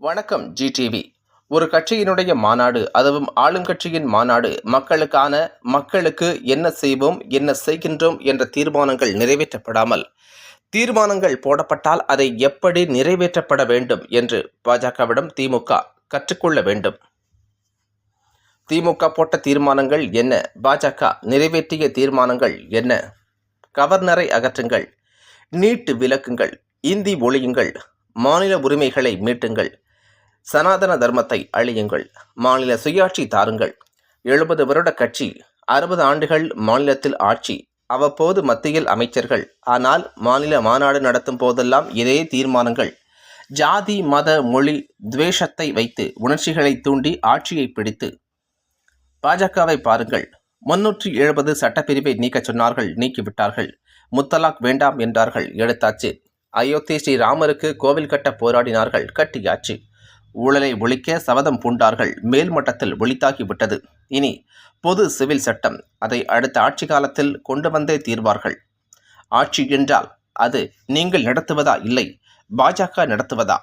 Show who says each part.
Speaker 1: வணக்கம் ஜிடிவி ஒரு கட்சியினுடைய மாநாடு அதுவும் ஆளுங்கட்சியின் மாநாடு மக்களுக்கான மக்களுக்கு என்ன செய்வோம் என்ன செய்கின்றோம் என்ற தீர்மானங்கள் நிறைவேற்றப்படாமல் தீர்மானங்கள் போடப்பட்டால் அதை எப்படி நிறைவேற்றப்பட வேண்டும் என்று பாஜகவிடம் திமுக கற்றுக்கொள்ள வேண்டும். திமுக போட்ட தீர்மானங்கள் என்ன? பாஜக நிறைவேற்றிய தீர்மானங்கள் என்ன? கவர்னரை அகற்றுங்கள் நீட்டு விலக்குங்கள் இந்தி ஒழியுங்கள் மாநில உரிமைகளை மீட்டுங்கள் சனாதன தர்மத்தை அழியுங்கள். மாநில சுயாட்சி தாருங்கள். எழுபது வருட கட்சி அறுபது ஆண்டுகள் மாநிலத்தில் ஆட்சி. அவ்வப்போது மத்தியில் அமைச்சர்கள் ஆனால் மாநில மாநாடு நடத்தும் போதெல்லாம் இதே தீர்மானங்கள். ஜாதி மத மொழி துவேஷத்தை வைத்து உணர்ச்சிகளை தூண்டி ஆட்சியை பிடித்து. பாஜகவை பாருங்கள். முன்னூற்றி எழுபது சட்டப்பிரிவை நீக்கச் சொன்னார்கள் நீக்கிவிட்டார்கள். முத்தலாக் வேண்டாம் என்றார்கள் எடுத்தாச்சு அயோத்தி ஸ்ரீராமருக்கு கோவில் கட்ட போராடினார்கள் கட்டியாச்சு. ஊழலை ஒழிக்க சபதம் பூண்டார்கள். மேல்மட்டத்தில் ஒளித்தாகிவிட்டது. இனி பொது சிவில் சட்டம் அதை அடுத்த ஆட்சி காலத்தில் கொண்டு வந்தே தீர்வார்கள். ஆட்சி என்றால் அது நீங்கள் நடத்துவதா? இல்லை. பாஜக நடத்துவதா?